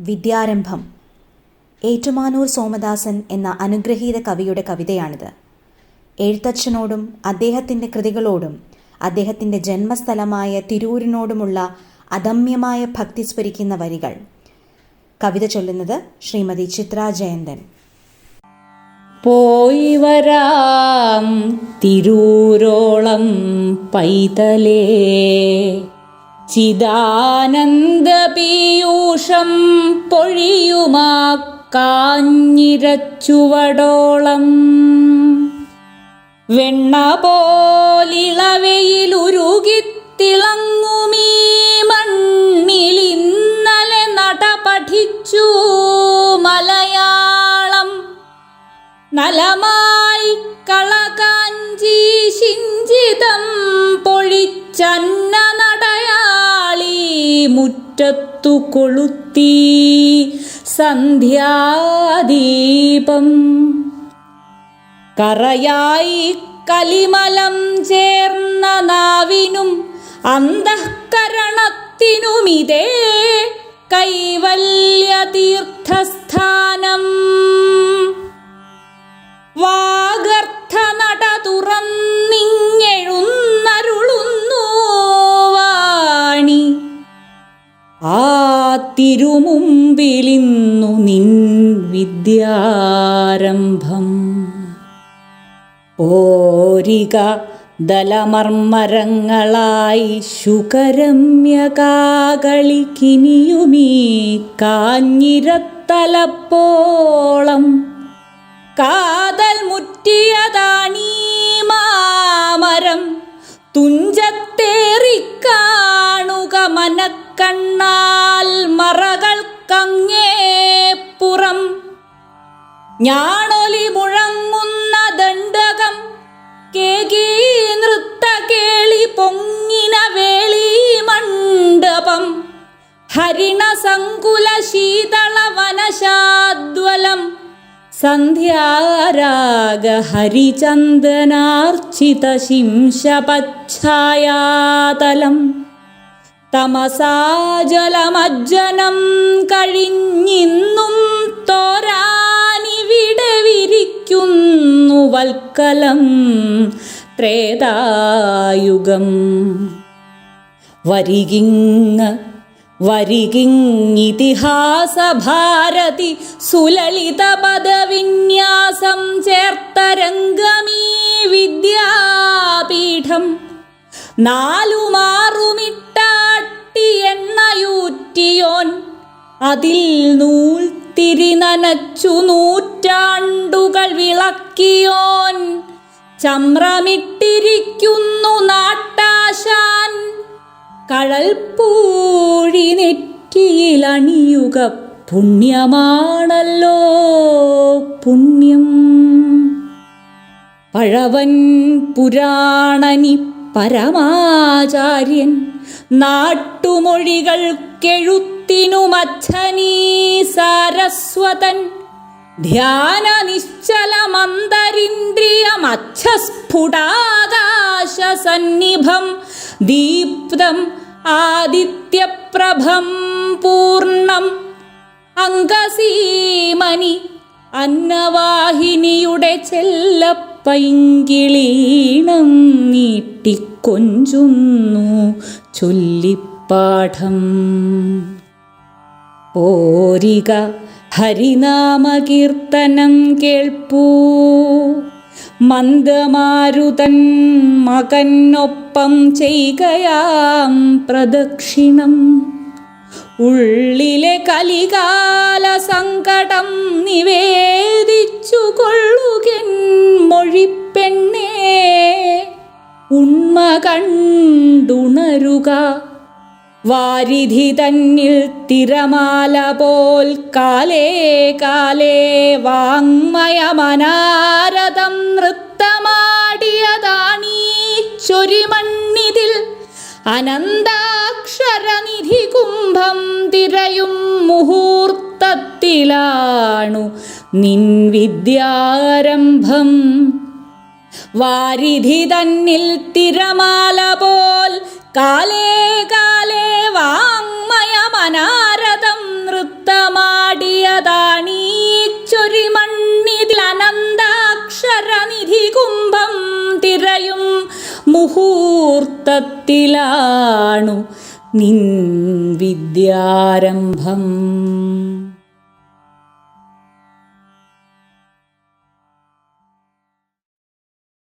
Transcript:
വിദ്യാരംഭം. ഏറ്റുമാനൂർ സോമദാസൻ എന്ന അനുഗ്രഹീത കവിയുടെ കവിതയാണിത്. എഴുത്തച്ഛനോടും അദ്ദേഹത്തിന്റെ കൃതികളോടും അദ്ദേഹത്തിന്റെ ജന്മസ്ഥലമായ തിരൂരിനോടുമുള്ള അദമ്യമായ ഭക്തി സ്ഫുരിക്കുന്ന വരികൾ. കവിത ചൊല്ലുന്നത് ശ്രീമതി ചിത്ര ജയന്തൻ. പോയി വരാം തിരൂരോളം പൈതലേ. ചിദാനന്ദ പീയൂഷം പൊഴിയുമാ കാഞ്ഞിരച്ചുവടോളം വെണ്ണ പോലിളവയിലുരുകിത്തിളങ്ങുമീ മണ്ണിൽ ഇന്നലെ നട പഠിച്ചു മലയാളം. നലമായി കളകാഞ്ചി ശിഞ്ചിതം പൊഴിച്ചന്ന മുറ്റത്തു കൊളുത്തി സന്ധ്യാദീപം. കറയായി കലിമലം ചേർന്ന നാവിനും അന്തഃകരണത്തിനുമിതേ കൈവല്യ തിരുമുമ്പിലിന്നു നിൻ വിദ്യാരംഭം. ഓരിക ദലമർമ്മരങ്ങളായി ശുകരമ്യകാകളിക്കിനിയുമീ കാഞ്ഞിരത്തലപ്പോളം. കാതൽ ഞാണൊലി മുഴങ്ങുന്ന ദണ്ഡകം കേകീ നൃത്ത കേളി പൊങ്ങിന വേളി മണ്ഡപം. ഹരിണ സങ്കുല ശീതള വനശാദ്വലം. സന്ധ്യാരാഗ ഹരിചന്ദനാർച്ചിത ശിംശപച്ഛായാതലം. തമസാജലമജ്ജനം കഴിഞ്ഞിന്നും വൽക്കലം ത്രേതായുഗം. വരികിങ് വരികിങ്ങിതിഹാസഭാരതി ചേർത്ത രംഗമീ വിദ്യാപീഠം. നാലുമാറുമിട്ടാട്ടി എണ്ണയൂറ്റിയോൻ അതിൽ നൂൽ തിരി നനച്ചു നൂറ്റാണ്ടുകൾ വിളക്കിയോൻ. ചമ്രമിട്ടിരിക്കുന്നു നാട്ടാശാൻ. കഴൽപ്പൂഴി നെറ്റിയിലണിയുക പുണ്യമാണല്ലോ പുണ്യം. പഴവൻ പുരാണനി പരമാചാര്യൻ നാട്ടുമൊഴികൾക്കെഴുത്തിനുമച്ഛനീ സാരസ്വതൻ. ധ്യാന നിശ്ചലമന്തരിന്ദ്രിയമച്ഛസ്ഫുടാകാശ സന്നിഭം ദീപ്തം ആദിത്യപ്രഭം പൂർണം അങ്കസീമണി അന്നവാഹിനിയുടെ ചെല്ലപ്പൈങ്കിളീണം നീട്ടിക്കൊഞ്ചുന്നു ചൊല്ലിപ്പാഠം. ഓരിക ഹരിനാമകീർത്തനം കേൾപ്പൂ. മന്ദമാരുതൻ മകനൊപ്പം ചെയ്യുകയാം പ്രദക്ഷിണം. ഉള്ളിലെ കലികാല സങ്കടം നിവേദിച്ചു കൊള്ളുകൻ മൊഴിപ്പെണ്ണേ. ഉണ്മ കണ്ടുണരുക വാരിധി തന്നിൽ തിരമാല പോൽ കാലേ കാലേ വാങ്മയമനാരതം നൃത്തമാടിയതാണീ ചൊരിമണ്ണിതിൽ. അനന്താക്ഷരനിധി കുംഭം തിരയും മുഹൂർത്തത്തിലാണു നിൻ വിദ്യാരംഭം. വാരിധി തന്നിൽ തിരമാല പോൽ കാലേ കാലേ വാങ്മയമനാരതം നൃത്തമാടിയതാണീച്ചൊരി മണ്ണിതിൽ അനന്താക്ഷരനിധി കുംഭം തിരയും മുഹൂർത്തത്തിലാണു നിൻ വിദ്യാരംഭം.